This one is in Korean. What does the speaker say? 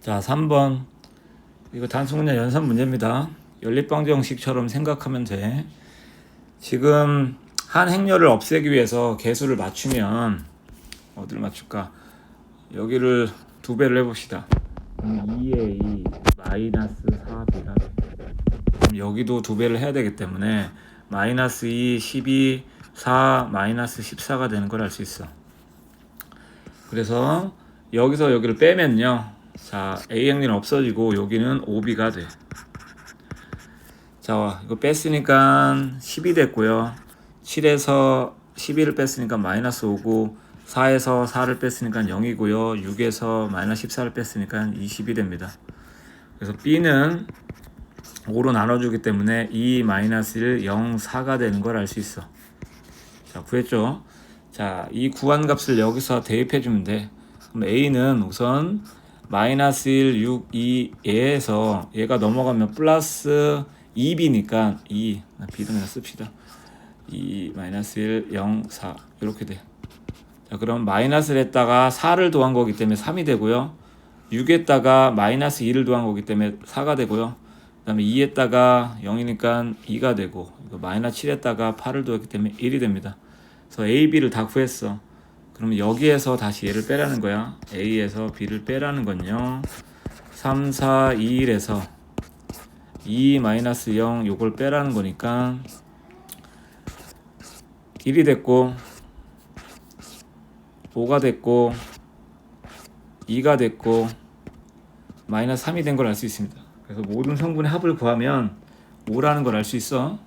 자, 3번. 이거 단순분열 연산 문제입니다. 연립방정 형식처럼 생각하면 돼. 지금 한 행렬을 없애기 위해서 개수를 맞추면 어디를 맞출까? 여기를 두 배를 해봅시다. 그럼 2에 2 마이너스 4b가 그럼 여기도 두 배를 해야 되기 때문에 마이너스 2, 12, 4, 마이너스 14가 되는 걸 알 수 있어. 그래서 여기서 여기를 빼면요. 자, A 행렬은 없어지고 여기는 5B가 돼. 자, 이거 뺐으니까 10이 됐고요. 7에서 12를 뺐으니까 마이너스 5고 4에서 4를 뺐으니까 0이고요. 6에서 마이너스 14를 뺐으니까 20이 됩니다. 그래서 B는 5로 나눠주기 때문에 2 마이너스 1, 0, 4가 되는 걸 알 수 있어. 자, 구했죠? 자, 이 구한 값을 여기서 대입해 주면 돼. 그럼 A는 우선 마이너스 1, 6, 2, 얘에서 얘가 넘어가면 플러스 2B니까 2, B도 그냥 씁시다. 2 마이너스 1, 0, 4 이렇게 돼. 자, 그럼 마이너스를 했다가 4를 더한 거기 때문에 3이 되고요. 6에다가 마이너스 2를 더한 거기 때문에 4가 되고요. 그 다음에 2에다가 0이니까 2가 되고 마이너스 7에다가 8을 더했기 때문에 1이 됩니다. 그래서 A, B를 다 구했어. 그러면 여기에서 다시 얘를 빼라는 거야. A에서 B를 빼라는 건요. 3, 4, 2, 1에서 2 마이너스 0 요걸 빼라는 거니까 1이 됐고 5가 됐고 2가 됐고 마이너스 3이 된 걸 알 수 있습니다. 그래서 모든 성분의 합을 구하면 5라는 걸 알 수 있어.